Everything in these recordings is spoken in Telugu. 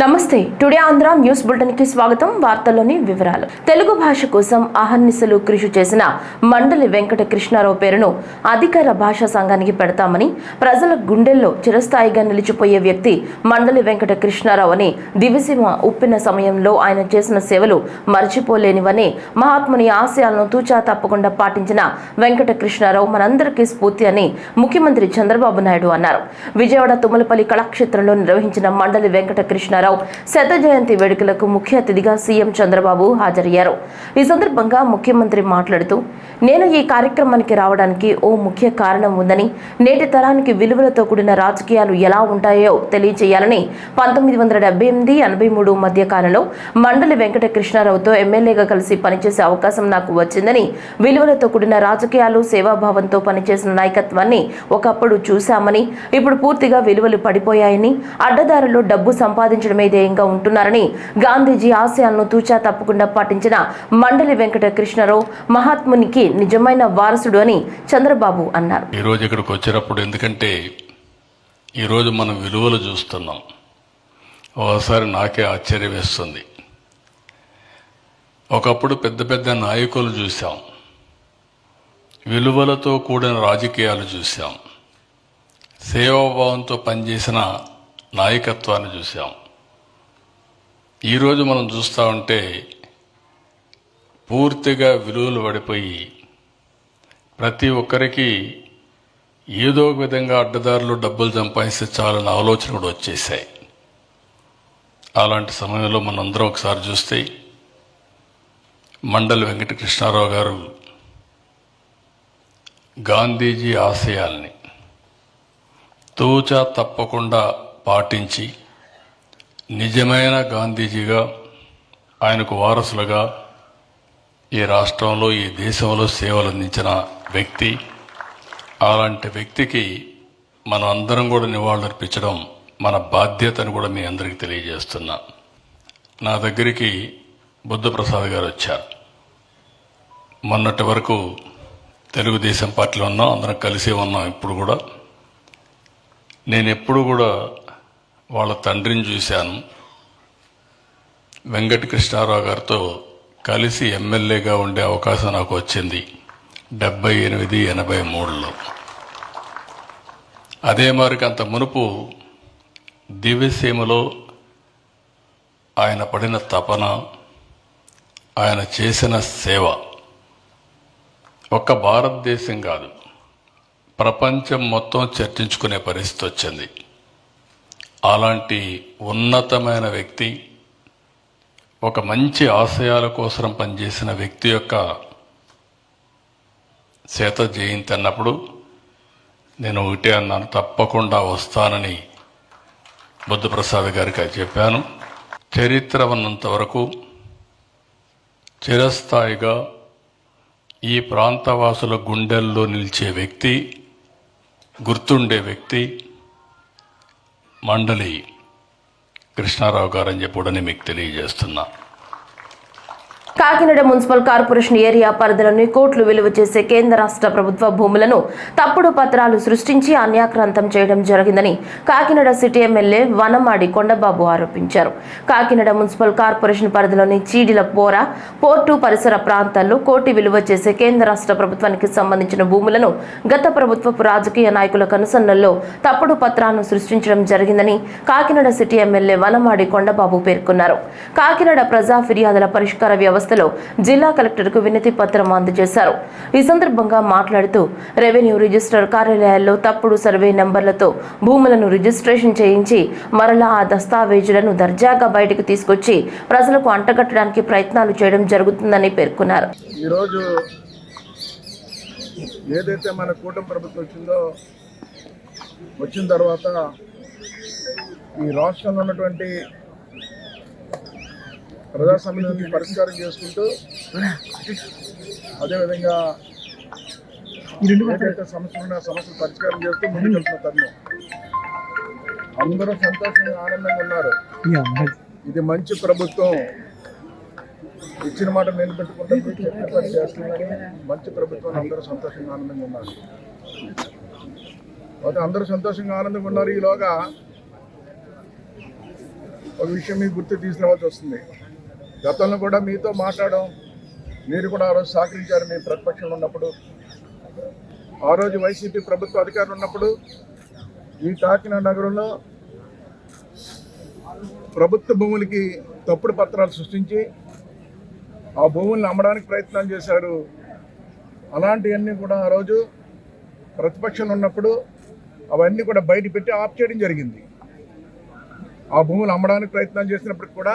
నమస్తే. టుడే ఆంధ్ర న్యూస్ బులెటిన్కి స్వాగతం. వార్తల్లోని వివరాలు. తెలుగు భాష కోసం అహర్నిశలు కృషి చేసిన మండలి వెంకట కృష్ణారావు పేరును అధికార భాషా సంఘానికి పెడతామని ప్రజల గుండెల్లో చిరస్థాయిగా నిలిచిపోయే వ్యక్తి మండలి వెంకట కృష్ణారావు అని దివిసీమ ఉప్పిన సమయంలో ఆయన చేసిన సేవలు మర్చిపోలేనివని మహాత్ముని ఆశయాలను తూచా తప్పకుండా పాటించిన వెంకట కృష్ణారావు మనందరికీ స్ఫూర్తి అని ముఖ్యమంత్రి చంద్రబాబు నాయుడు అన్నారు. విజయవాడ తుమ్మలపల్లి కళాక్షేత్రంలో నిర్వహించిన మండలి వెంకట కృష్ణారావు శత జయంతి వేడుకలకు ముఖ్య అతిథిగా సీఎం చంద్రబాబు హాజరయ్యారు. ఈ సందర్భంగా ముఖ్యమంత్రి మాట్లాడుతూ నేను ఈ కార్యక్రమానికి రావడానికి ఓ ముఖ్య కారణం ఉందని నేటి తరానికి విలువలతో కూడిన రాజకీయాలు ఎలా ఉంటాయో తెలియజేయాలని పంతొమ్మిది వందల డెబ్బై ఎనిమిది ఎనభై మూడు మధ్య కాలంలో మండలి వెంకట కృష్ణారావుతో ఎమ్మెల్యేగా కలిసి పనిచేసే అవకాశం నాకు వచ్చిందని విలువలతో కూడిన రాజకీయాలు సేవాభావంతో పనిచేసిన నాయకత్వాన్ని ఒకప్పుడు చూశామని ఇప్పుడు పూర్తిగా విలువలు పడిపోయాయని అడ్డదారుల్లో డబ్బు సంపాదించడం సంపాదించడమే ధ్యేయంగా ఉంటున్నారని గాంధీజీ ఆశయాలను తూచా తప్పకుండా పాటించిన మండలి వెంకట కృష్ణారావు మహాత్మునికి నిజమైన వారసుడు అని చంద్రబాబు అన్నారు. ఈరోజు ఇక్కడికి వచ్చినప్పుడు ఎందుకంటే ఈరోజు మనం విలువలు చూస్తున్నాం. ఒకసారి నాకే ఆశ్చర్యం వేస్తుంది. ఒకప్పుడు పెద్ద పెద్ద నాయకులు చూసాం విలువలతో కూడిన రాజకీయాలు చూసాం సేవాభావంతో పనిచేసిన నాయకత్వాన్ని చూసాం ఈరోజు మనం చూస్తూ ఉంటే పూర్తిగా విలువలు పడిపోయి ప్రతి ఒక్కరికి ఏదో ఒక విధంగా అడ్డదారులు డబ్బులు సంపాదిస్తే చాలన్న ఆలోచన కూడా వచ్చేసాయి అలాంటి సమయంలో మనందరం ఒకసారి చూస్తే మండలి వెంకటకృష్ణారావు గారు గాంధీజీ ఆశయాల్ని తూచా తప్పకుండా పాటించి నిజమైన గాంధీజీగా ఆయనకు వారసులుగా ఈ రాష్ట్రంలో ఈ దేశంలో సేవలు అందించిన వ్యక్తి. అలాంటి వ్యక్తికి మనం అందరం కూడా నివాళులర్పించడం మన బాధ్యతను కూడా మీ అందరికీ తెలియజేస్తున్నా. నా దగ్గరికి బుద్ధప్రసాద్ గారు వచ్చారు. మొన్నటి వరకు తెలుగుదేశం పార్టీలో ఉన్నాం అందరం కలిసే ఉన్నాం ఇప్పుడు కూడా. నేను ఎప్పుడు కూడా వాళ్ళ తండ్రిని చూశాను. వెంకట కృష్ణారావు గారితో కలిసి ఎమ్మెల్యేగా ఉండే అవకాశం నాకు వచ్చింది. డెబ్బై ఎనిమిది ఎనభై మూడులో. అదే మరికి అంత మునుపు దివ్యసీమలో ఆయన పడిన తపన ఆయన చేసిన సేవ ఒక్క భారతదేశం కాదు ప్రపంచం మొత్తం చర్చించుకునే పరిస్థితి వచ్చింది. అలాంటి ఉన్నతమైన వ్యక్తి ఒక మంచి ఆశయాల కోసం పనిచేసిన వ్యక్తి యొక్క శేత జయంతి అన్నప్పుడు నేను ఒకటే అన్నాను తప్పకుండా వస్తానని బుద్ధప్రసాద్ గారికి చెప్పాను. చరిత్ర ఉన్నంత వరకు చిరస్థాయిగా ఈ ప్రాంతవాసుల గుండెల్లో నిలిచే వ్యక్తి గుర్తుండే వ్యక్తి మండలి కృష్ణారావు గారని చెప్పి కూడా నేను మీకు తెలియజేస్తున్నా. కాకినాడ మున్సిపల్ కార్పొరేషన్ ఏరియా పరిధిలోని కోట్లు విలువ చేసే కేంద్ర రాష్ట్ర ప్రభుత్వ భూములను తప్పుడు పత్రాలు సృష్టించి అన్యాక్రాంతం చేయడం జరిగిందని కాకినాడ సిటీ ఎమ్మెల్యే వనమాడి కొండబాబు ఆరోపించారు. కాకినాడ మున్సిపల్ కార్పొరేషన్ పరిధిలోని చీడిల పోర పోర్టు పరిసర ప్రాంతాల్లో కోటి విలువ చేసే కేంద్ర రాష్ట్ర ప్రభుత్వానికి సంబంధించిన భూములను గత ప్రభుత్వపు రాజకీయ నాయకుల కనుసన్నల్లో తప్పుడు పత్రాలను సృష్టించడం జరిగిందని కాకినాడ సిటీ ఎమ్మెల్యే వనమాడి కొండబాబు పేర్కొన్నారు. కాకినాడ ప్రజా ఫిర్యాదుల పరిష్కార వ్యవస్థ వ్యవస్థలో జిల్లా కలెక్టర్కు వినతి పత్రం అందజేశారు. ఈ సందర్భంగా మాట్లాడుతూ రెవెన్యూ రిజిస్టర్ కార్యాలయాల్లో తప్పుడు సర్వే నంబర్లతో భూములను రిజిస్ట్రేషన్ చేయించి మరలా ఆ దస్తావేజులను దర్జాగా బయటకు తీసుకొచ్చి ప్రజలకు అంటగట్టడానికి ప్రయత్నాలు చేయడం జరుగుతుందని పేర్కొన్నారు. ఈరోజు ఏదైతే మన కూటమి ప్రభుత్వం వచ్చిందో వచ్చిన తర్వాత ఈ రాష్ట్రంలో ఉన్నటువంటి ప్రజా సమస్యలను పరిష్కారం చేసుకుంటూ అదేవిధంగా ఏదైతే సమస్యలు సమస్యలు పరిష్కారం చేస్తూ ముందుకెళ్తున్న తరుణం. అందరూ సంతోషంగా ఆనందంగా ఉన్నారు. ఇది మంచి ప్రభుత్వం. ఇచ్చిన మాట నిలబెట్టుకుంటే చెప్పిన పని మంచి ప్రభుత్వం అందరూ సంతోషంగా ఆనందంగా ఉన్నారు. అయితే అందరూ సంతోషంగా ఆనందంగా ఉన్నారు ఈలోగా ఒక విషయం మీకు గుర్తు తీసుకురావాల్సి వస్తుంది. గతంలో కూడా మీతో మాట్లాడడం మీరు కూడా ఆ రోజు సహకరించారు మీ ప్రతిపక్షంలో ఉన్నప్పుడు. ఆ రోజు వైసీపీ ప్రభుత్వ అధికారులు ఉన్నప్పుడు ఈ కాకినాడ నగరంలో ప్రభుత్వ భూములకి తప్పుడు పత్రాలు సృష్టించి ఆ భూములను అమ్మడానికి ప్రయత్నం చేశారు. అలాంటివన్నీ కూడా ఆ రోజు ప్రతిపక్షంలో ఉన్నప్పుడు అవన్నీ కూడా బయట పెట్టి ఆఫ్ చేయడం జరిగింది. ఆ భూములు అమ్మడానికి ప్రయత్నం చేసినప్పటికి కూడా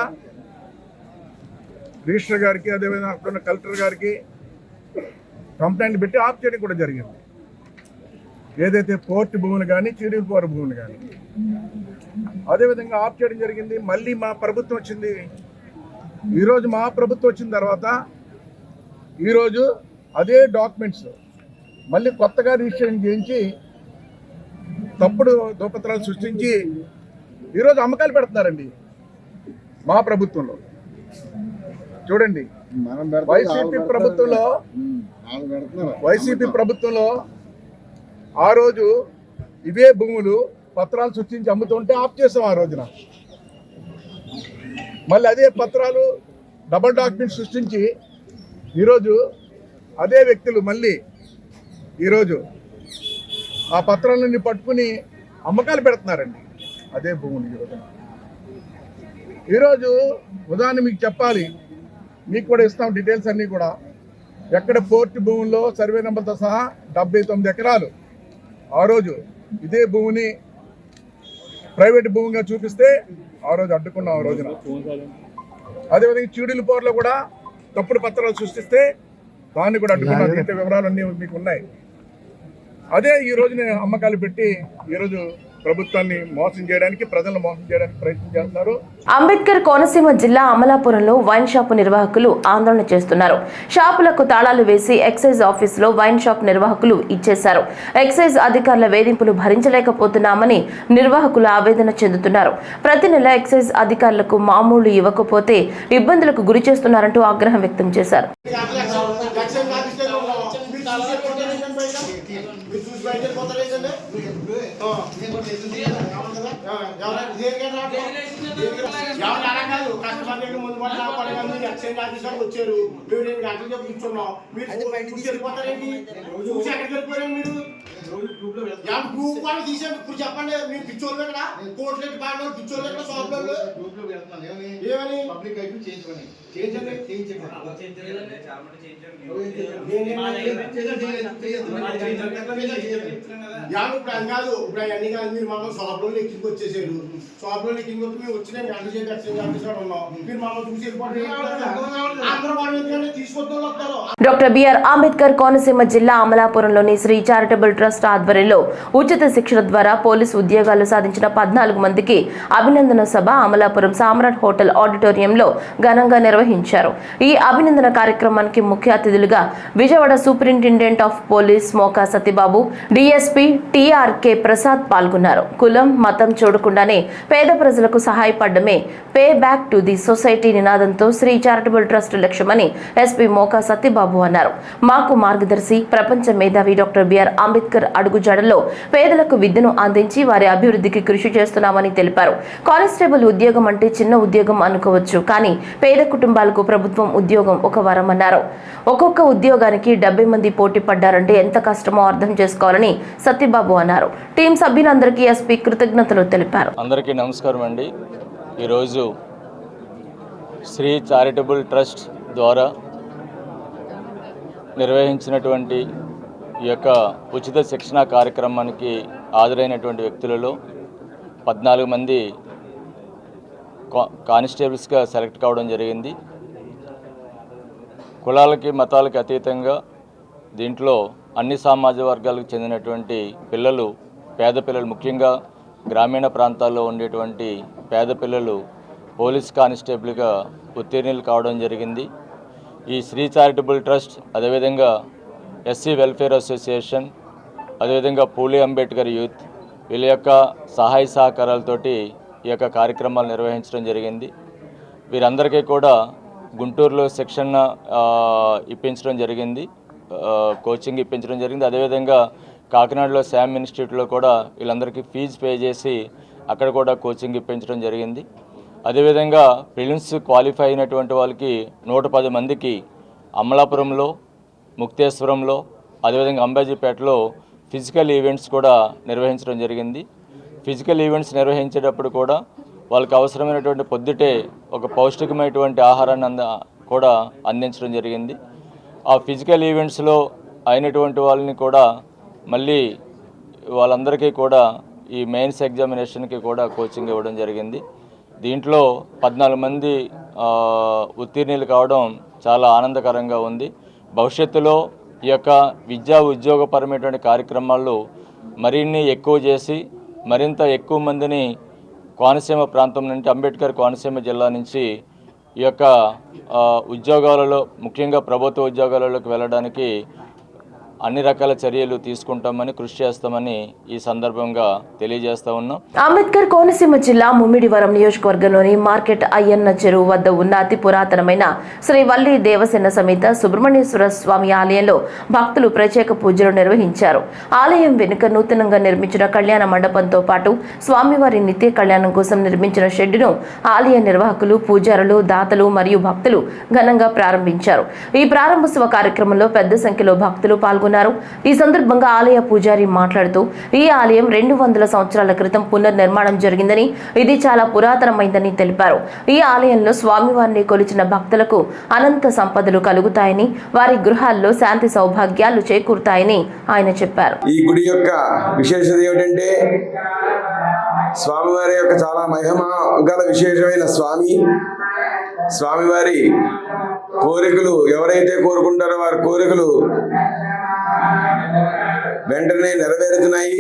రిజిస్టర్ గారికి అదేవిధంగా అక్కడ ఉన్న కలెక్టర్ గారికి కంప్లైంట్ పెట్టి ఆఫ్ చేయడం కూడా జరిగింది. ఏదైతే పోర్ట్ భూములు కానీ చీడిపోర భూములు కానీ అదేవిధంగా ఆఫ్ చేయడం జరిగింది. మళ్ళీ మా ప్రభుత్వం వచ్చింది. ఈరోజు మా ప్రభుత్వం వచ్చిన తర్వాత ఈరోజు అదే డాక్యుమెంట్స్ మళ్ళీ కొత్తగా రిజిస్ట్రేషన్ చేయించి తప్పుడు దోపత్రాలు సృష్టించి ఈరోజు అమ్మకాలు పెడుతున్నారండి మా ప్రభుత్వంలో. చూడండి. వైసీపీ. ప్రభుత్వంలో వైసీపీ ప్రభుత్వంలో ఆ రోజు ఇవే భూములు పత్రాలు సృష్టించి అమ్ముతుంటే ఆఫ్ చేసాం ఆ రోజున. మళ్ళీ అదే పత్రాలు డబల్ డాక్యుమెంట్ సృష్టించి ఈరోజు అదే వ్యక్తులు మళ్ళీ ఈరోజు ఆ పత్రాలన్నీ పట్టుకుని అమ్మకాలు పెడుతున్నారండి. అదే భూములు ఈరోజు. ఈరోజు ఉదాహరణ మీకు చెప్పాలి. మీకు కూడా ఇస్తాం డీటెయిల్స్ అన్నీ కూడా. ఎక్కడ పోర్ట్ భూముల్లో సర్వే నెంబర్తో సహా డెబ్బై తొమ్మిది ఎకరాలు. ఆ రోజు ఇదే భూమిని ప్రైవేట్ భూమిగా చూపిస్తే ఆ రోజు అడ్డుకున్నాం ఆ రోజున. అదేవిధంగా చీడీల పోర్లో కూడా తప్పుడు పత్రాలు సృష్టిస్తే దాన్ని కూడా అడ్డుకున్నాం. వివరాలు అన్నీ మీకు ఉన్నాయి. అదే ఈ రోజు నేను అమ్మకాలు పెట్టి ఈరోజు ప్రభుత్వాన్ని మోసం చేయడానికి ప్రజలను మోసం చేయడానికి ప్రయత్నం చేస్తున్నారు. అంబేద్కర్ కోనసీమ జిల్లా అమలాపురంలో వైన్ షాపు నిర్వాహకులు ఆందోళన చేస్తున్నారు. షాపులకు తాళాలు వేసి ఎక్సైజ్ ఆఫీసులో వైన్ షాప్ నిర్వాహకులు ఇచ్చేశారు. ఎక్సైజ్ అధికారుల వేధింపులు భరించలేకపోతున్నామని నిర్వాహకులు ఆవేదన చెందుతున్నారు. ప్రతి నెల ఎక్సైజ్ అధికారులకు మామూలు ఇవ్వకపోతే ఇబ్బందులకు గురి చేస్తున్నారంటూ ఆగ్రహం వ్యక్తం చేశారు. కస్టమర్ దగ్గర ముందు ఎక్స్చేంజ్ వచ్చారు. మేము రెండు గంటలు చెప్పి కూర్చున్నాం. మీరు చూసి వెళ్ళిపోతారేంటి చూసి ఎక్కడికి వెళ్ళిపోయారు మీరు? గ్రూప్ వాళ్ళు తీసేయండి. ఇప్పుడు చెప్పండి మీరు పిచ్చోళ్ళు ఇక్కడ కోట్లెట్టి బాగా పిచ్చోళ్ళు ఇక్కడ సోదరులు గ్రూప్లో పెడుతున్నాను. ఏమని? ఏమని? పబ్లిక్ అయిపోయి చేయించుకొని. ఇప్పుడు కాదు ఇప్పుడు అవన్నీ కాదు. మీరు మమ్మల్ని షాప్లో లెక్కింగ్ వచ్చేసారు. వచ్చి మేము వచ్చి నేను గంట చేసి ఎక్స్చేంజ్ ఆఫీసర్ ఉన్నాం. మీరు మమ్మల్ని చూసి వస్తారు. డాక్టర్ బిఆర్ అంబేద్కర్ కోనసీమ జిల్లా అమలాపురంలోని శ్రీ చారిటబుల్ ట్రస్ట్ ఆధ్వర్యంలో ఉచిత శిక్షణ ద్వారా పోలీసు ఉద్యోగాలు సాధించిన పద్నాలుగు మందికి అభినందన సభ అమలాపురం సామ్రాట్ హోటల్ ఆడిటోరియంలో ఘనంగా నిర్వహించారు ఈ అభినందన కార్యక్రమానికి ముఖ్య అతిథులుగా Vijayawada superintendent of police Moka Satibabu DSP TRK Prasad పాల్గొన్నారు. కులం మతం చూడకుండానే పేద ప్రజలకు సహాయపడమే pay back to the society నినాదంతో శ్రీ చారిటబుల్ ట్రస్ట్ లక్ష్యమని ఎస్పీ మోకా సత్యబాబు అన్నారు. మాకు మార్గదర్శి ప్రపంచ మేధావి డాక్టర్ బిఆర్ అంబేద్కర్ అడుగుజాడల్లో పేదలకు విద్యను అందించి వారి అభివృద్ధికి కృషి చేస్తున్నామని తెలిపారు. కానిస్టేబుల్ ఉద్యోగం అంటే చిన్న ఉద్యోగం అనుకోవచ్చు కానీ పేద కుటుంబ కుటుంబాలకు ప్రభుత్వం ఉద్యోగం ఒక వరం అన్నారు ఒక్కొక్క ఉద్యోగానికి డెబ్బై మంది పోటీ పడ్డారంటే ఎంత కష్టమో అర్థం చేసుకోవాలని సత్యబాబు అన్నారు. టీం సభ్యులందరికీ ఎస్పీ కృతజ్ఞతలు తెలిపారు. అందరికీ నమస్కారం అండి. ఈరోజు శ్రీ చారిటబుల్ ట్రస్ట్ ద్వారా నిర్వహించినటువంటి ఈ యొక్క ఉచిత శిక్షణ కార్యక్రమానికి హాజరైనటువంటి వ్యక్తులలో పద్నాలుగు మంది కానిస్టేబుల్స్గా సెలెక్ట్ కావడం జరిగింది. కులాలకి మతాలకి అతీతంగా దీంట్లో అన్ని సామాజిక వర్గాలకు చెందినటువంటి పిల్లలు పేద పిల్లలు ముఖ్యంగా గ్రామీణ ప్రాంతాల్లో ఉండేటువంటి పేద పిల్లలు పోలీస్ కానిస్టేబుల్గా ఉత్తీర్ణులు కావడం జరిగింది. ఈ శ్రీ చారిటబుల్ ట్రస్ట్ అదేవిధంగా ఎస్సీ వెల్ఫేర్ అసోసియేషన్ అదేవిధంగా పూలే అంబేద్కర్ యూత్ వీళ్ళ యొక్క సహాయ సహకారాలతోటి ఈ యొక్క కార్యక్రమాలు నిర్వహించడం జరిగింది. వీరందరికీ కూడా గుంటూరులో శిక్షణ ఇప్పించడం జరిగింది. కోచింగ్ ఇప్పించడం జరిగింది. అదేవిధంగా కాకినాడలో శామ్ ఇన్స్టిట్యూట్లో కూడా వీళ్ళందరికీ ఫీజు పే చేసి అక్కడ కూడా కోచింగ్ ఇప్పించడం జరిగింది. అదేవిధంగా ప్రిలిమ్స్ క్వాలిఫై అయినటువంటి వాళ్ళకి నూట పది మందికి అమలాపురంలో ముక్తేశ్వరంలో అదేవిధంగా అంబాజీపేటలో ఫిజికల్ ఈవెంట్స్ కూడా నిర్వహించడం జరిగింది. ఫిజికల్ ఈవెంట్స్ నిర్వహించేటప్పుడు కూడా వాళ్ళకి అవసరమైనటువంటి పొద్దుటే ఒక పౌష్టికమైనటువంటి ఆహారాన్ని అంద కూడా అందించడం జరిగింది. ఆ ఫిజికల్ ఈవెంట్స్లో అయినటువంటి వాళ్ళని కూడా మళ్ళీ వాళ్ళందరికీ కూడా ఈ మెయిన్స్ ఎగ్జామినేషన్కి కూడా కోచింగ్ ఇవ్వడం జరిగింది. దీంట్లో పద్నాలుగు మంది ఉత్తీర్ణులు కావడం చాలా ఆనందకరంగా ఉంది. భవిష్యత్తులో ఈ యొక్క విద్యా ఉద్యోగపరమైనటువంటి కార్యక్రమాలు మరిన్ని ఎక్కువ చేసి మరింత ఎక్కువ మందిని కోనసీమ ప్రాంతం నుండి అంబేద్కర్ కోనసీమ జిల్లా నుంచి ఈ యొక్క ఉద్యోగాలలో ముఖ్యంగా ప్రభుత్వ ఉద్యోగాలలోకి వెళ్ళడానికి అన్ని రకాల చర్యలు తీసుకుంటామని కృషి చేస్తామని ఈ సందర్భంగా తెలియజేస్తా ఉన్నాం. అంబేద్కర్ కోనసీమ జిల్లా ముమ్మిడివరం నియోజకవర్గంలోని మార్కెట్ అయ్యన్న చెరువు వద్ద ఉన్న అతి పురాతనమైన శ్రీ వల్లి దేవసేన సమేత సుబ్రహ్మణ్యేశ్వర స్వామి ఆలయంలో భక్తులు ప్రత్యేక పూజలు నిర్వహించారు. ఆలయం వెనుక నూతనంగా నిర్మించిన కళ్యాణ మండపంతో పాటు స్వామివారి నిత్య కళ్యాణం కోసం నిర్మించిన షెడ్డును ఆలయ నిర్వాహకులు పూజారులు దాతలు మరియు భక్తులు ఘనంగా ప్రారంభించారు. ఈ ప్రారంభోత్సవ కార్యక్రమంలో పెద్ద సంఖ్యలో భక్తులు పాల్గొన్నారు ఈ సందర్భంగా ఆలయ పూజారి మాట్లాడుతూ ఈ ఆలయం రెండు వందల సంవత్సరాల క్రితం పునర్నిర్మాణం జరిగిందని ఇది చాలా పురాతనమైందని తెలిపారు. ఈ ఆలయంలో స్వామివారిని కొలిచిన భక్తులకు అనంత సంపదలు కలుగుతాయని వారి గృహాల్లో శాంతి సౌభాగ్యాలు చేకూరుతాయని ఆయన చెప్పారు. ఈ గుడి యొక్క విశేషత ఏమిటంటే స్వామివారి యొక్క చాలా మహిమ గల విశేషమైన స్వామి. స్వామివారి కోరికలు ఎవరైతే కోరుకుంటారో వారి కోరికలు వెంటనే నెరవేరుతున్నాయి.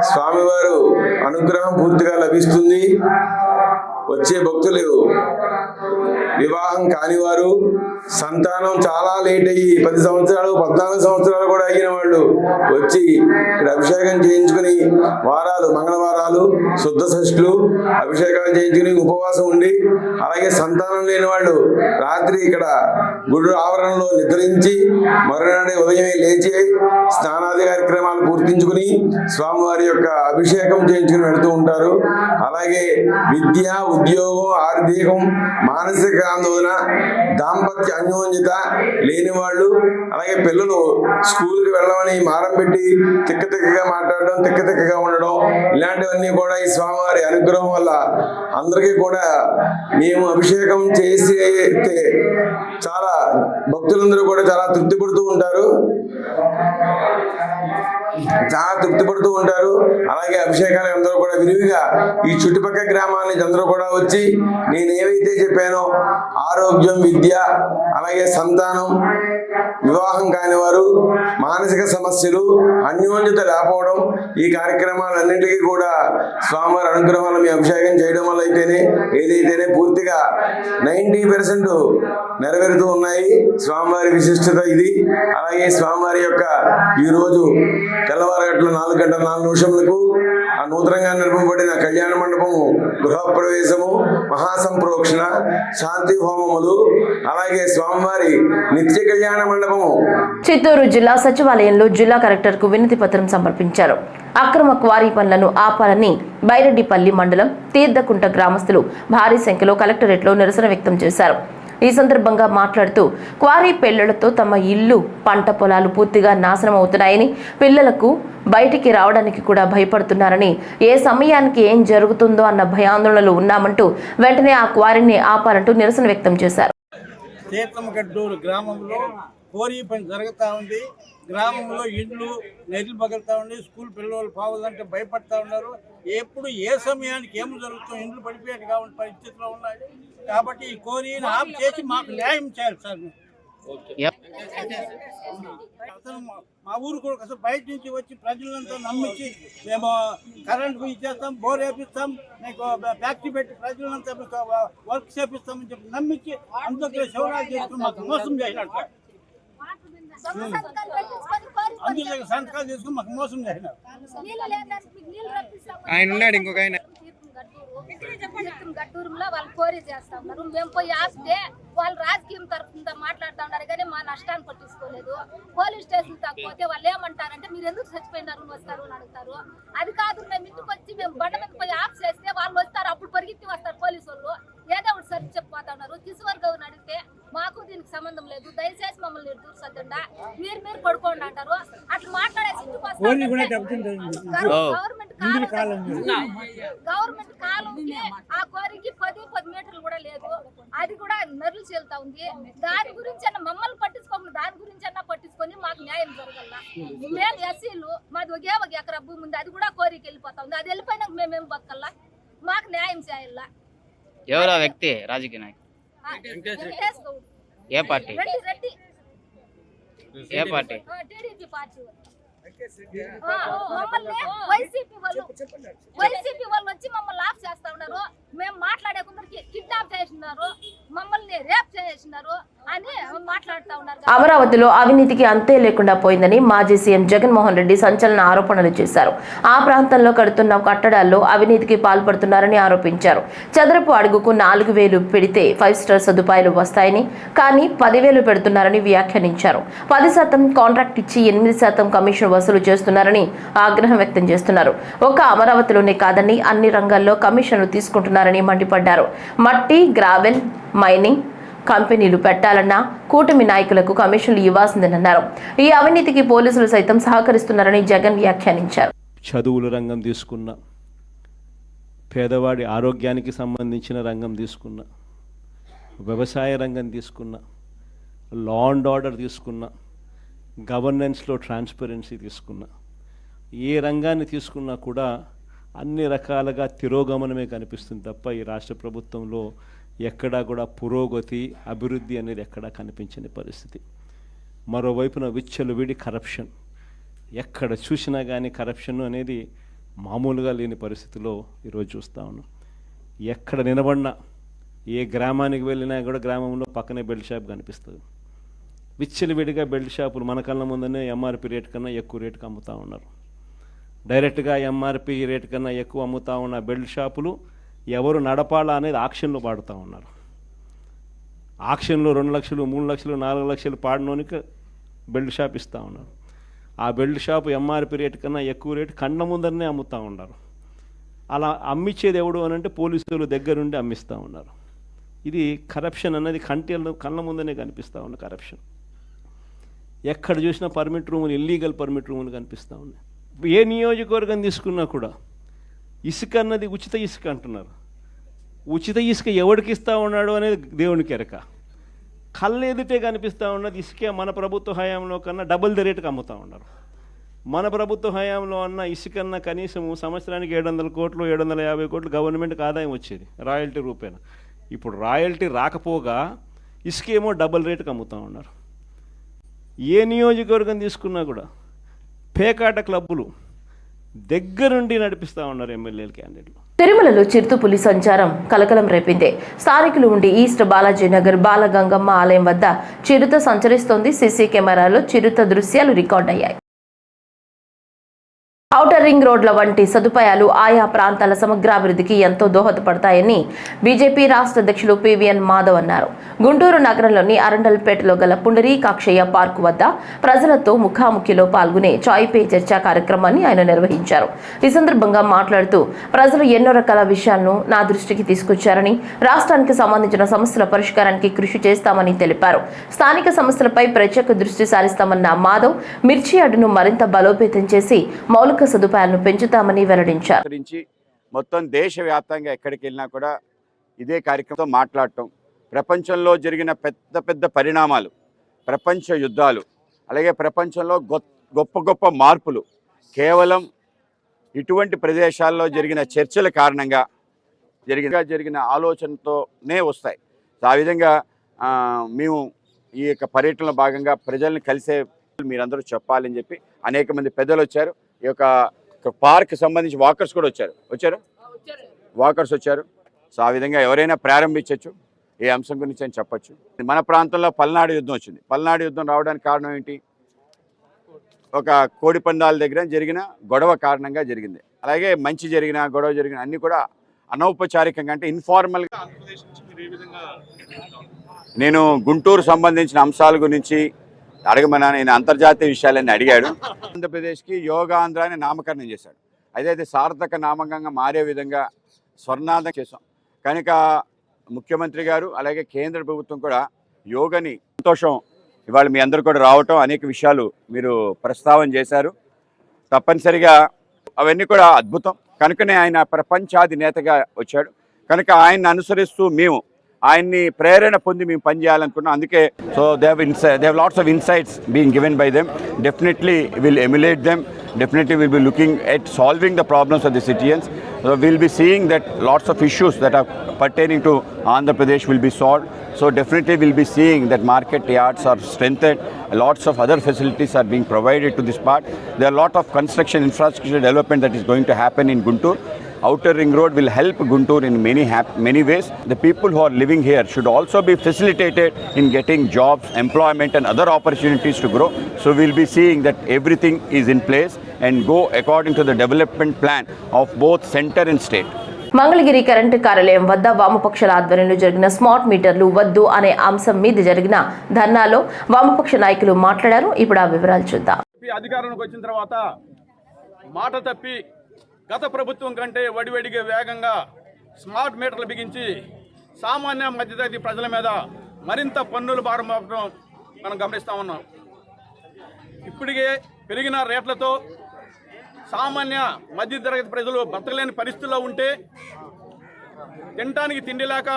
స్వామివారు అనుగ్రహం పూర్తిగా లభిస్తుంది. వచ్చే భక్తులు వివాహం కానివారు సంతానం చాలా లేట్ అయ్యి పది సంవత్సరాలు పద్నాలుగు సంవత్సరాలు కూడా అయిన వాళ్ళు వచ్చి ఇక్కడ అభిషేకం చేయించుకుని వారాలు మంగళవారాలు శుద్ధ షష్ఠులు అభిషేకాలు చేయించుకుని ఉపవాసం ఉండి అలాగే సంతానం లేని వాళ్ళు రాత్రి ఇక్కడ గుడి ఆవరణలో నిద్రించి మరునాడే ఉదయమే లేచి స్నానాది కార్యక్రమాలు పూర్తించుకుని స్వామివారి యొక్క అభిషేకం చేయించుకుని వెళుతూ ఉంటారు. అలాగే విద్య ఉద్యోగం ఆర్థికం మానసిక ఆందోళన దాంపత్య అన్యోన్యత లేని వాళ్ళు అలాగే పిల్లలు స్కూల్కి వెళ్ళమని మారం పెట్టి తిక్క తిక్కగా మాట్లాడడం తిక్క తిక్కగా ఉండడం ఇలాంటివన్నీ కూడా ఈ స్వామివారి అనుగ్రహం వల్ల అందరికీ కూడా మేము అభిషేకం చేసి అయితే చాలా భక్తులందరూ కూడా చాలా తృప్తి పడుతూ ఉంటారు. చాలా తృప్తి పడుతూ ఉంటారు. అలాగే అభిషేకాలు అందరూ కూడా విరివిగా ఈ చుట్టుపక్కల గ్రామాల నుంచి అందరూ కూడా వచ్చి నేనేవైతే చెప్పానో ఆరోగ్యం విద్య అలాగే సంతానం వివాహం కాని వారు మానసిక సమస్యలు అన్యోన్యత లేకపోవడం ఈ కార్యక్రమాలన్నింటికీ కూడా స్వామివారి అనుగ్రహాలు మీ అభిషేకం చేయడం వల్ల అయితేనే ఏదైతేనే పూర్తిగా నైంటీ పర్సెంట్ నెరవేరుతూ ఉన్నాయి. స్వామివారి విశిష్టత ఇది. అలాగే స్వామివారి యొక్క ఈరోజు తెల్లవారు తెల్లవారగట్ల నాలుగు గంటల నాలుగు నిమిషములకు ఆ నూతనంగా నిర్మింపబడిన కళ్యాణ మండపము గృహప్రవేశము మహాసంప్రోక్షణ శాంతి హోమములు అలాగే స్వామివారి నిత్య కళ్యాణ మండపము. చిత్తూరు జిల్లా సచివాలయంలో జిల్లా కలెక్టర్కు వినతి పత్రం సమర్పించారు. అక్రమ క్వారీ పనులను ఆపాలని బైరెడ్డిపల్లి మండలం తీర్థకుంట గ్రామస్తులు భారీ సంఖ్యలో కలెక్టరేట్లో నిరసన వ్యక్తం చేశారు. ఈ సందర్భంగా మాట్లాడుతూ క్వారీ పిల్లలతో తమ ఇల్లు పంట పొలాలు పూర్తిగా నాశనం అవుతున్నాయని పిల్లలకు బయటికి రావడానికి కూడా భయపడుతున్నారని ఏ సమయానికి ఏం జరుగుతుందో అన్న భయాందోళనలు ఉన్నామంటూ వెంటనే ఆ క్వారీని ఆపాలంటూ నిరసన వ్యక్తం చేశారు. తీర్థమగడ్డూరు గ్రామంలో కోరీ పని జరుగుతూ ఉంది. గ్రామంలో ఇండ్లు నెర్లు పగులుతూ ఉంది స్కూల్ పిల్లలు పోవాలంటే భయపడతా ఉన్నారు. ఎప్పుడు ఏ సమయానికి ఏం జరుగుతుందో ఇండ్లు పడిపోయేది కాబట్టి పరిస్థితిలో ఉన్నాయి. కాబట్టి ఈ కోరీని ఆఫ్ చేసి మాకు న్యాయం చేయాలి సార్. అసలు మా- ఊరు కూడా అసలు బయట నుంచి వచ్చి ప్రజలంతా నమ్మించి మేము కరెంట్ ఇచ్చేస్తాం బోర్ వేపిస్తాం మీకు ఫ్యాక్టరీ పెట్టి ప్రజలంతా వర్క్ చేపిస్తామని చెప్పి నమ్మించి అందుకే శివరాజు చేసుకుని మాకు మోసం చేసినాడు అందుకే సంతకాలు చేసుకుని మాకు మోసం చేసినారు. ఆయన ఉన్నాడు ఇంకొక ఆయన. గట్టూరులో వాళ్ళు కోరి చేస్తా ఉన్నారు. మేము పోయి ఆపితే వాళ్ళు రాజకీయం తరఫున మాట్లాడుతూ ఉన్నారు. కానీ మా నష్టాన్ని పట్టించుకోలేదు. పోలీస్ స్టేషన్ తగ్గిపోతే వాళ్ళు ఏమంటారంటే మీరు ఎందుకు చచ్చిపోయినారు? వస్తారు అని అడుగుతారు. అది కాదు మేము ఇంటికి వచ్చి మేము బండ మీద పోయి ఆఫ్ చేస్తే వాళ్ళు వస్తారు. అప్పుడు పరిగెత్తి వస్తారు పోలీసు వాళ్ళు. ఏదో ఒకటి సరి చెప్పిపోతా ఉన్నారు? కిసివర్ గౌని అడిగితే మాకు దీనికి సంబంధం లేదు. దయచేసి మమ్మల్ని దూర సద్దండా మీరు మీరు పడుకోండి అంటారు. అట్లా మాట్లాడేసి ఇంటికి వస్తా కోరి కూడా ఉంటే దెబ్బతింటుంది. గవ- గవర్నమెంట్ గవర్నమెంట్ కాలంకి ఆ కోరికి పది పది మీటర్లు కూడా లేదు. అది కూడా నరులు చెల్తా ఉంది. దాని గురించి అన్న మమ్మల్ని పట్టించుకోకుండా దాని గురించి అన్న పట్టించుకొని మాకు న్యాయం జరగల. మేము ఎస్సీలు మాది ఒకే ఒక ఎకరా భూమి ఉంది. అది కూడా కోరికి వెళ్ళిపోతా ఉంది. అది వెళ్ళిపోయినాక మేమేం బతకల్లా? మాకు న్యాయం చేయాల. ఎవరు వ్యక్తి? రాజకీయ నాయకుడు. ఏ పార్టీ? ఏ పార్టీ? TDP party. మమ్మల్ని వైసీపీ వాళ్ళు వైసీపీ వాళ్ళు వచ్చి మమ్మల్ని ఆఫ్ చేస్తా ఉన్నారు. మేము మాట్లాడే కొందరికి కిడ్నాప్ చేసినారు మమ్మల్ని రేప్ చేసినారు అని మాట్లాడుతూ ఉన్నారు అమరావతిలో అవినీతికి అంతే లేకుండా పోయిందని మాజీ సీఎం జగన్మోహన్ రెడ్డి సంచలన ఆరోపణలు చేశారు. ఆ ప్రాంతంలో కడుతున్న కట్టడాల్లో అవినీతికి పాల్పడుతున్నారని ఆరోపించారు. చదరపు అడుగుకు నాలుగు వేలు పెడితే ఫైవ్ స్టార్ సదుపాయాలు వస్తాయని కానీ పదివేలు పెడుతున్నారని వ్యాఖ్యానించారు. పది శాతం కాంట్రాక్ట్ ఇచ్చి ఎనిమిది శాతం కమిషన్ వసూలు చేస్తున్నారని ఆగ్రహం వ్యక్తం చేస్తున్నారు. ఒక అమరావతిలోనే కాదని అన్ని రంగాల్లో కమిషన్లు తీసుకుంటున్నారని మండిపడ్డారు. మట్టి గ్రావెల్ మైనింగ్ కంపెనీలు పెట్టాలన్నా కూటమి నాయకులకు కమిషన్లు ఇవ్వాల్సిందేనన్నారు. ఈ అవినీతికి పోలీసులు సైతం సహకరిస్తున్నారని జగన్ వ్యాఖ్యానించారు. చదువుల రంగం తీసుకున్న పేదవాడి ఆరోగ్యానికి సంబంధించిన రంగం తీసుకున్న వ్యవసాయ రంగం తీసుకున్న లా అండ్ ఆర్డర్ తీసుకున్న గవర్నెన్స్లో ట్రాన్స్పరెన్సీ తీసుకున్న ఏ రంగాన్ని తీసుకున్నా కూడా అన్ని రకాలుగా తిరోగమనమే కనిపిస్తుంది తప్ప ఈ రాష్ట్ర ప్రభుత్వంలో ఎక్కడా కూడా పురోగతి అభివృద్ధి అనేది ఎక్కడా కనిపించని పరిస్థితి. మరోవైపున విచ్చలవిడి కరప్షన్. ఎక్కడ చూసినా కానీ కరప్షన్ అనేది మామూలుగా లేని పరిస్థితిలో ఈరోజు చూస్తా ఉన్నాం. ఎక్కడ నిలబడినా ఏ గ్రామానికి వెళ్ళినా కూడా గ్రామంలో పక్కనే బెల్ట్ షాప్ కనిపిస్తుంది. విచ్చలవిడిగా బెల్ట్ షాపులు మన కళ్ళ ముందనే ఎంఆర్పి రేట్ కన్నా ఎక్కువ రేటుకి అమ్ముతూ ఉన్నారు. డైరెక్ట్గా ఎంఆర్పి రేట్ కన్నా ఎక్కువ అమ్ముతా ఉన్న బెల్ట్ షాపులు ఎవరు నడపాలా అనేది ఆక్షన్లు పాడుతూ ఉన్నారు. ఆక్షన్లో రెండు లక్షలు మూడు లక్షలు నాలుగు లక్షలు పాడినోనికి బెల్ట్ షాప్ ఇస్తూ ఉన్నారు. ఆ బెల్ట్ షాప్ ఎంఆర్పి రేట్ కన్నా ఎక్కువ రేటు కండ ముందరనే అమ్ముతూ ఉన్నారు. అలా అమ్మిచ్చేది ఎవడు అని అంటే పోలీసులు దగ్గరుండి అమ్మిస్తూ ఉన్నారు. ఇది కరప్షన్ అన్నది కంటి కళ్ళ ముందనే కనిపిస్తూ ఉంది కరప్షన్. ఎక్కడ చూసినా పర్మిట్ రూములు ఇల్లీగల్ పర్మిట్ రూములు కనిపిస్తూ ఉన్నాయి. ఏ నియోజకవర్గం తీసుకున్నా కూడా ఇసుక అన్నది ఉచిత ఇసుక అంటున్నారు. ఉచిత ఇసుక ఎవరికి ఇస్తా ఉన్నాడు అనేది దేవునికి ఎరక కళ్ళు ఎదుటే కనిపిస్తూ ఉన్నది ఇసుకే మన ప్రభుత్వ హయాంలో కన్నా డబుల్ ద రేటుకి అమ్ముతూ ఉన్నారు. మన ప్రభుత్వ హయాంలో అన్న ఇసుకన్న కనీసం సంవత్సరానికి ఏడు వందల కోట్లు ఏడు వందల యాభై కోట్లు గవర్నమెంట్కి ఆదాయం వచ్చేది రాయల్టీ రూపేణ ఇప్పుడు రాయల్టీ రాకపోగా ఇసుకేమో డబుల్ రేటుకి అమ్ముతూ ఉన్నారు. ఏ నియోజకవర్గం తీసుకున్నా కూడా పేకాట క్లబ్బులు దగ్గరుండి నడిపిస్తూ ఉన్నారు ఎమ్మెల్యేలు క్యాండిడేట్లు. తిరుమలలో చిరుతపులి సంచారం కలకలం రేపింది. స్థానికులు ఉండి ఈస్ట్ బాలాజీ నగర్ బాలగంగమ్మ ఆలయం వద్ద చిరుత సంచరిస్తోంది సీసీ కెమెరాలో చిరుత దృశ్యాలు రికార్డయ్యాయి. ఔటర్ రింగ్ రోడ్ల వంటి సదుపాయాలు ఆయా ప్రాంతాల సమగ్రాభివృద్ధికి ఎంతో దోహదపడతాయని బీజేపీ రాష్ట్ర అధ్యక్షులు పివిఎన్ మాధవ్ అన్నారు. గుంటూరు నగరంలోని అరండల్పేటలో గల పుండరీకాక్షయ్య పార్కు వద్ద ప్రజలతో ముఖాముఖిలో పాల్గొనే చాయ్ పే చర్చా కార్యక్రమాన్ని ఆయన నిర్వహించారు. ఈ సందర్భంగా మాట్లాడుతూ ప్రజలు ఎన్నో రకాల విషయాలను నా దృష్టికి తీసుకొచ్చారని రాష్ట్రానికి సంబంధించిన సమస్యల పరిష్కారానికి కృషి చేస్తామని తెలిపారు. స్థానిక సమస్యలపై ప్రత్యేక దృష్టి సారిస్తామన్న మాధవ్ మిర్చి అడ్డును మరింత బలోపేతం చేసి మౌలిక సదుపాయాలను పెంచుతామని వెల్లడించారు. మొత్తం దేశవ్యాప్తంగా ఎక్కడికి వెళ్ళినా కూడా ఇదే కార్యక్రమంతో మాట్లాడటం ప్రపంచంలో జరిగిన పెద్ద పెద్ద పరిణామాలు ప్రపంచ యుద్ధాలు అలాగే ప్రపంచంలో గొ- గొప్ప గొప్ప మార్పులు కేవలం ఇటువంటి ప్రదేశాల్లో జరిగిన చర్చల కారణంగా జరిగిన జరిగిన ఆలోచనతోనే వస్తాయి. ఆ విధంగా మేము ఈ యొక్క పర్యటనలో భాగంగా ప్రజల్ని కలిసే మీరందరూ చెప్పాలని చెప్పి అనేక మంది పెద్దలు వచ్చారు. ఈ యొక్క పార్క్ సంబంధించి వాకర్స్ కూడా వచ్చారు. వచ్చారు? వాకర్స్ వచ్చారు. సో ఆ విధంగా ఎవరైనా ప్రారంభించవచ్చు ఏ అంశం గురించి అని చెప్పొచ్చు. మన ప్రాంతంలో పల్నాడు యుద్ధం వచ్చింది. పల్నాడు యుద్ధం రావడానికి కారణం ఏంటి? ఒక కోడి పందాల దగ్గర జరిగిన గొడవ కారణంగా జరిగింది. అలాగే మంచి జరిగిన గొడవ జరిగిన అన్నీ కూడా అనౌపచారికంగా అంటే ఇన్ఫార్మల్గా నేను గుంటూరు సంబంధించిన అంశాల గురించి అడగమన్నా నేను అంతర్జాతీయ విషయాలన్నీ అడిగాడు. ఆంధ్రప్రదేశ్కి యోగాంధ్ర అని నామకరణం చేశాడు. అయితే సార్థక నామకంగా మారే విధంగా స్వర్ణాంధం చేశాం. కనుక ముఖ్యమంత్రి గారు అలాగే కేంద్ర ప్రభుత్వం కూడా యోగని సంతోషం ఇవాళ మీ అందరు కూడా రావటం అనేక విషయాలు మీరు ప్రస్తావన చేశారు. తప్పనిసరిగా అవన్నీ కూడా అద్భుతం. కనుకనే ఆయన ప్రపంచాధినేతగా వచ్చాడు. కనుక ఆయన్ని అనుసరిస్తూ మేము ఆయన్ని ప్రేరణ పొంది మేము పనిచేయాలనుకున్నాం అందుకే so they ఇన్సై they lots of insights being given by them definitely will emulate them definitely we'll be looking at solving the problems of the citizens. So we'll be seeing that lots of issues that are pertaining to Andhra Pradesh will be solved. So definitely we'll be seeing that market yards are strengthened. Lots of other facilities are being provided to this part. There are a lot of construction infrastructure development that is going to happen in Guntur. Outer Ring Road will help Guntur in many many ways. The people who are living here should also be facilitated in getting jobs, employment, and other opportunities to grow. So we'll be seeing that everything is in place and go according to the development plan of both center and state. Mangalagiri current కార్యాలయం వద్ద వామపక్షాల ఆధ్వర్యంలో జరిగిన స్మార్ట్ మీటర్లు వద్దు అనే అంశం మీద జరిగిన ధర్నాలో వామపక్ష నాయకులు మాట్లాడారు ఇప్పుడు ఆ వివరాలు చూద్దాం అధికారంలోకి వచ్చిన తర్వాత మాట తప్పి గత ప్రభుత్వం కంటే వడివడిగా వేగంగా స్మార్ట్ మీటర్లు బిగించి సామాన్య మధ్యతరగతి ప్రజల మీద మరింత పన్నులు భారం మోపడం మనం గమనిస్తా ఉన్నాం. ఇప్పటికే పెరిగిన రేట్లతో సామాన్య మధ్యతరగతి ప్రజలు బతకలేని పరిస్థితుల్లో ఉంటే తినటానికి తిండి లేక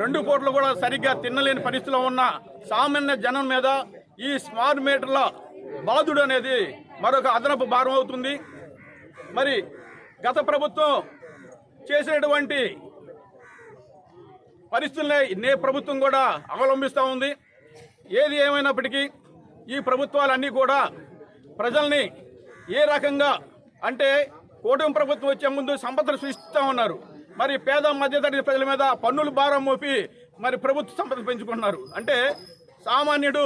రెండు పూటలు కూడా సరిగ్గా తినలేని పరిస్థితిలో ఉన్న సామాన్య జనం మీద ఈ స్మార్ట్ మీటర్ల బాధుడు అనేది మరొక అదనపు భారం అవుతుంది. మరి గత ప్రభుత్వం చేసినటువంటి పరిస్థితులనే నే ప్రభుత్వం కూడా అవలంబిస్తూ ఉంది. ఏది ఏమైనప్పటికీ ఈ ప్రభుత్వాలన్నీ కూడా ప్రజల్ని ఏ రకంగా అంటే కూటమి ప్రభుత్వం వచ్చే ముందు సంపదను సృష్టిస్తూ ఉన్నారు. మరి పేద మధ్యతరగతి ప్రజల మీద పన్నుల భారం మోపి మరి ప్రభుత్వ సంపద పెంచుకున్నారు అంటే సామాన్యుడు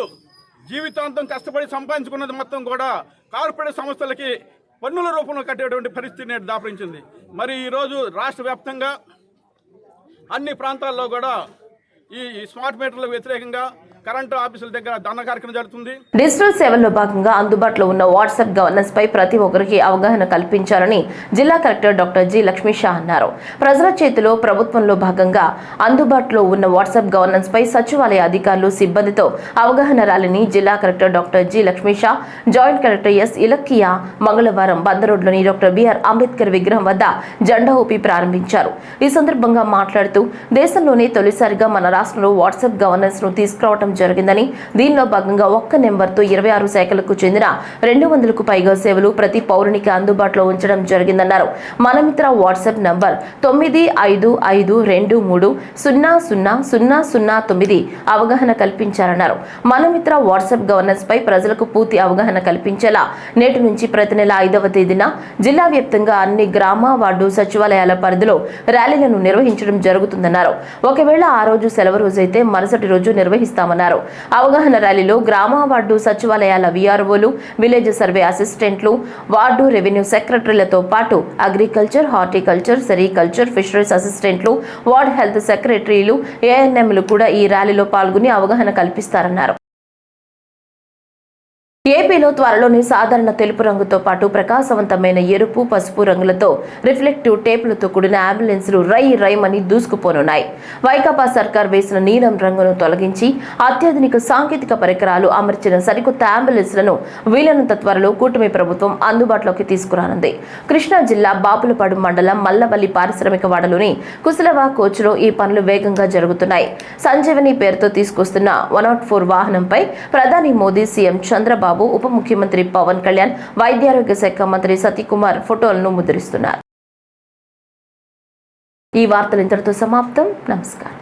జీవితాంతం కష్టపడి సంపాదించుకున్నది మొత్తం కూడా కార్పొరేట్ సంస్థలకి పన్నుల రూపంలో కట్టేటువంటి పరిస్థితి నేడు దాపరించింది. మరి ఈరోజు రాష్ట్ర వ్యాప్తంగా అన్ని ప్రాంతాల్లో కూడా ఈ స్మార్ట్ మీటర్లకు వ్యతిరేకంగా కరెంటు ఆఫీసుల దగ్గర ధర్నా కార్యక్రమం జరుగుతుంది. డిజిటల్ సేవల్లో భాగంగా అందుబాటులో ఉన్న వాట్సాప్ గవర్నెన్స్ పై ప్రతి ఒక్కరికి అవగాహన కల్పించాలని జిల్లా collector doctor G Lakshmisha అన్నారు. ప్రజల చేతిలో ప్రభుత్వంలో భాగంగా అందుబాటులో ఉన్న వాట్సాప్ గవర్నెన్స్ పై సచివాలయ అధికారులు సిబ్బందితో అవగాహన ర్యాలీని జిల్లా collector doctor G Lakshmisha joint collector S Ilakkiya మంగళవారం బందరోడ్లోని డాక్టర్ బిఆర్ అంబేద్కర్ విగ్రహం వద్ద జెండా ఊపి ప్రారంభించారు. ఈ సందర్భంగా మాట్లాడుతూ దేశంలోనే తొలిసారిగా మన రాష్ట్రంలో వాట్సాప్ గవర్నెన్స్ను తీసుకురావడం జరిగిందని. దీనిలో భాగంగా ఒక్క నెంబర్తో ఇరవై ఆరు శాఖలకు చెందిన రెండు వందలకు పైగా సేవలు ప్రతి పౌరునికి అందుబాటులో ఉంచడం జరిగిందన్నారు. మనమిత్ర వాట్సాప్ నంబర్ తొమ్మిది ఐదు ఐదు రెండు మూడు సున్నా సున్నా సున్నా సున్నా తొమ్మిది అవగాహన కల్పించారన్నారు. మనమిత్ర వాట్సాప్ గవర్నెన్స్ పై ప్రజలకు పూర్తి అవగాహన కల్పించేలా నేటి నుంచి ప్రతి నెల ఐదవ తేదీన జిల్లా వ్యాప్తంగా అన్ని గ్రామ వార్డు సచివాలయాల పరిధిలో ర్యాలీలను నిర్వహించడం జరుగుతుందన్నారు. ఒకవేళ ఆ రోజు సెలవు రోజైతే మరుసటి రోజు నిర్వహిస్తామన్నారు. అవగాహన ర్యాలీలో గ్రామ వార్డు సచివాలయాల విఆర్ఓలు విలేజ్ సర్వే అసిస్టెంట్లు వార్డు రెవెన్యూ సెక్రటరీలతో పాటు అగ్రికల్చర్ హార్టికల్చర్ సెరికల్చర్ ఫిషరీస్ అసిస్టెంట్లు వార్డ్ హెల్త్ సెక్రటరీలు ఏఎన్ఎంలు కూడా ఈ ర్యాలీలో పాల్గొని అవగాహన కల్పిస్తారన్నారు. ఏపీలో త్వరలోనే సాధారణ తెలుపు రంగుతో పాటు ప్రకాశవంతమైన ఎరుపు పసుపు రంగులతో రిఫ్లెక్టివ్ టేపులతో కూడిన అంబులెన్సులు రై రైమని దూసుకుపోనున్నాయి. వైకాపా సర్కార్ వేసిన నీలం రంగును తొలగించి అత్యాధునిక సాంకేతిక పరికరాలు అమర్చిన సరికొత్త అంబులెన్సులను వీలైనంత త్వరలో కూటమి ప్రభుత్వం అందుబాటులోకి తీసుకురానుంది. కృష్ణా జిల్లా బాపులపాడు మండలం మల్లవల్లి పారిశ్రామిక వాడలోని కుశలవా కోచ్లో ఈ పనులు వేగంగా జరుగుతున్నాయి. సంజీవని పేరుతో తీసుకొస్తున్న వన్ నాట్ ఫోర్ వాహనంపై ప్రధాని మోదీ సీఎం చంద్రబాబు చంద్రబాబు ఉప ముఖ్యమంత్రి పవన్ కళ్యాణ్ వైద్యారోగ్య శాఖ మంత్రి సతీకుమార్ ఫోటోలను ముద్రిస్తున్నారు. ఈ వార్తలు ఇంతటితో సమాప్తం. నమస్కారం.